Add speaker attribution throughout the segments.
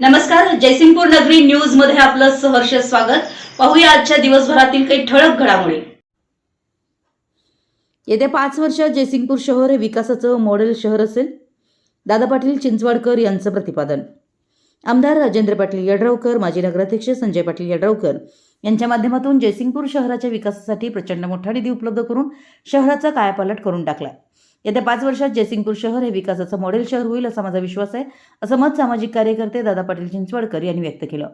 Speaker 1: नमस्कार जयसिंगपूर नगरी न्यूजमध्ये आपलं सहर्ष स्वागत. पाहूया आजच्या दिवसभरातील काही ठळक घडामोडी. येत्या पाच वर्षात जयसिंगपूर शहर हे विकासाचं मॉडेल शहर असेल. दादा पाटील चिंचवाडकर यांचं प्रतिपादन. आमदार राजेंद्र पाटील यड्रावकर माजी नगराध्यक्ष संजय पाटील यड्रावकर यांच्या माध्यमातून जयसिंगपूर शहराच्या विकासासाठी प्रचंड मोठा निधी उपलब्ध करून शहराचा कायापालट करून टाकला येत्या पाच वर्षात जयसिंगपूर शहर हे विकासाचं मॉडेल शहर होईल असा माझा विश्वास आहे असं मत सामाजिक कार्यकर्ते दादा पाटील चिंचवडकर यांनी व्यक्त केलं.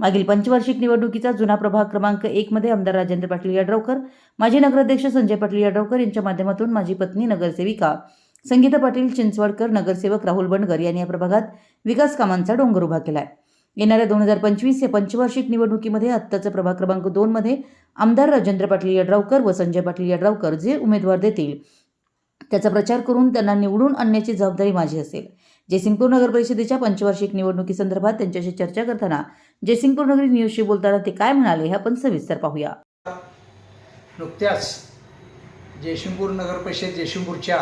Speaker 1: मागील पंचवार्षिक निवडणुकीचा जुना प्रभाग क्रमांक एकमध्ये आमदार राजेंद्र पाटील यड्रावकर माजी नगराध्यक्ष संजय पाटील यड्रावकर यांच्या माध्यमातून माझी पत्नी नगरसेविका संगीता पाटील चिंचवडकर नगरसेवक राहुल बंडगर यांनी या प्रभागात विकास कामांचा डोंगर उभा केला आहे येणाऱ्या दोन हजार पंचवीस या पंचवार्षिक निवडणुकीमध्ये आत्ताचं प्रभाग क्रमांक दोनमध्ये आमदार राजेंद्र पाटील यड्रावकर व संजय पाटील यड्रावकर जे उमेदवार देतील त्याचा प्रचार करून त्यांना निवडून आणण्याची जबाबदारी माझी असेल. जयसिंगपूर नगर परिषदेच्या पंचवार्षिक निवडणुकीसंदर्भात त्यांच्याशी चर्चा करताना जयसिंगपूर नगरी न्यूजशी बोलताना ते काय म्हणाले हे आपण सविस्तर पाहूया.
Speaker 2: नुकत्याच जयसिंगपूर नगर परिषद जयसिंगपूरच्या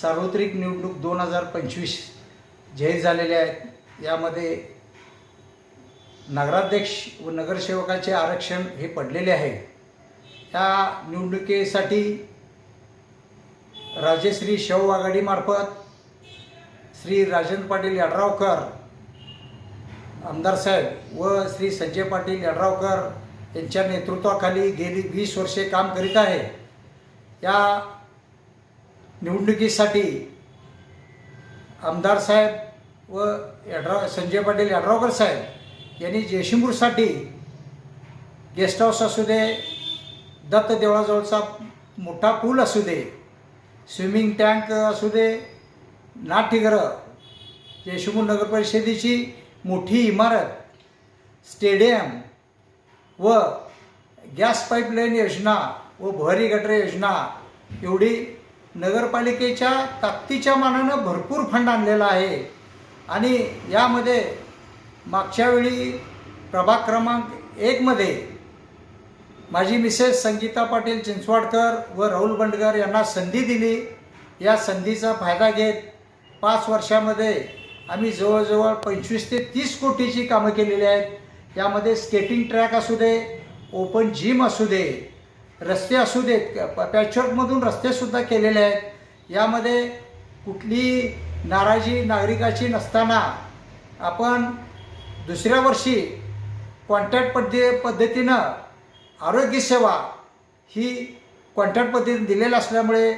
Speaker 2: सार्वत्रिक निवडणूक दोन हजार पंचवीस जाहीर झालेल्या आहेत. यामध्ये नगराध्यक्ष व नगरसेवकाचे आरक्षण हे पडलेले आहे. त्या निवडणुकीसाठी राजेश्री शव आघाडीमार्फत श्री राजेंद्र पाटील यड्रावकर आमदार साहेब व श्री संजय पाटील यड्रावकर यांच्या नेतृत्वाखाली गेली वीस वर्षे काम करीत आहे. या निवडणुकीसाठी आमदार साहेब व यड्राव संजय पाटील यड्रावकर साहेब यांनी जयशिंगपूरसाठी गेस्ट हाऊस असू दे दत्त देवळाजवळचा मोठा पूल असू दे स्विमिंग टँक असू दे नाट्यगृह जयशिंगपूर नगर परिषदेची मोठी इमारत स्टेडियम व गॅस पाईपलाईन योजना व भरी गटर योजना एवढी नगरपालिकेच्या ताकदीच्या मानानं भरपूर फंड आणलेला आहे. आणि यामध्ये मागच्या वेळी प्रभाग क्रमांक एकमध्ये माझी मिसेस संगीता पाटील चिंचवाडकर व राहुल बंडगर यांना संधी दिली. या संधीचा फायदा घेत पाच वर्षामध्ये आम्ही जवळजवळ पंचवीस ते तीस कोटीची कामं केलेली आहेत. यामध्ये स्केटिंग ट्रॅक असू दे ओपन जिम असू दे रस्ते असू देत पॅचवर्कमधून रस्तेसुद्धा केलेले आहेत. यामध्ये कुठली नाराजी नागरिकाची नसताना आपण दुसऱ्या वर्षी कॉन्ट्रॅक्ट पद्धती पद्धतीनं आरोग्यसेवा ही कॉन्ट्रॅक्ट पद्धतीने दिलेलं असल्यामुळे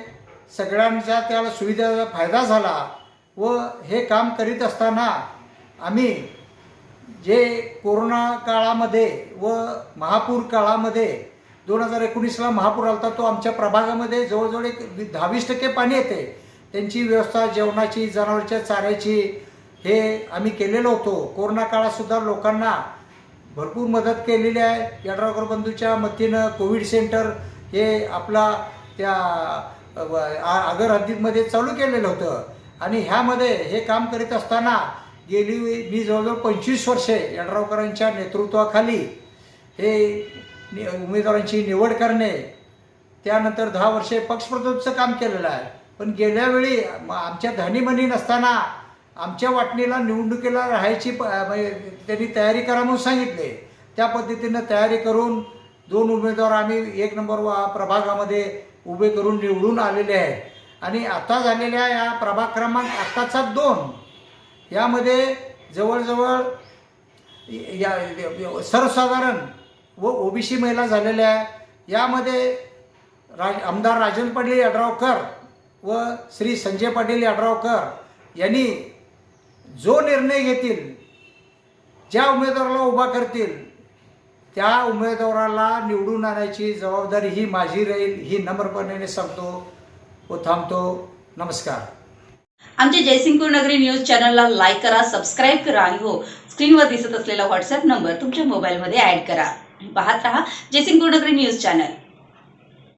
Speaker 2: सगळ्यांचा त्याला सुविधेचा फायदा झाला व हे काम करीत असताना आम्ही जे कोरोना काळामध्ये व महापूर काळामध्ये दोन हजार एकोणीसला महापूर आलता तो आमच्या प्रभागामध्ये जवळजवळ एक दहावीस टक्के पाणी येते. त्यांची व्यवस्था जेवणाची जनावरच्या चाऱ्याची हे आम्ही केलेलो होतो. कोरोना काळातसुद्धा लोकांना भरपूर मदत केलेली आहे. यड्रावकर बंधूच्या मतीनं कोविड सेंटर हे आपला त्या आ- आगर हद्दीमध्ये चालू केलेलं होतं. आणि ह्यामध्ये हे काम करीत असताना गेली मी जवळजवळ पंचवीस वर्षे यड्रावकरांच्या नेतृत्वाखाली हे नि उमेदवारांची निवड करणे त्यानंतर दहा वर्षे पक्षप्रतोदचं काम केलेलं आहे. पण गेल्यावेळी आमच्या धनीमनी नसताना आमच्या वाटणीला निवडणुकीला राहायची प म्हणजे त्यांनी तयारी करा म्हणून सांगितले. त्या पद्धतीनं तयारी करून दोन उमेदवार आम्ही एक नंबर वा प्रभागामध्ये उभे करून निवडून आलेले आहेत. आणि आता झालेल्या या प्रभाग क्रमांक आत्ताचा दोन यामध्ये जवळजवळ या या- सर्वसाधारण व ओबीसी महिला झालेल्या आहे यामध्ये राज आमदार राजन पाटील यड्रावकर व श्री संजय पाटील यड्रावकर यांनी जो निर्णय घेतील ज्या उमेदवाराला उभा करतील त्या उमेदवाराला निवडून आणायची जबाबदारी ही माझी राहील ही नम्रपणे सांगतो व थांबतो. नमस्कार.
Speaker 1: आमच्या जयसिंगपूर नगरी न्यूज चॅनलला लाईक करा सबस्क्राईब करा आणि हो स्क्रीनवर दिसत असलेला व्हॉट्सअप नंबर तुमच्या मोबाईलमध्ये ॲड करा. पाहत राहा जयसिंगपूर नगरी न्यूज चॅनल.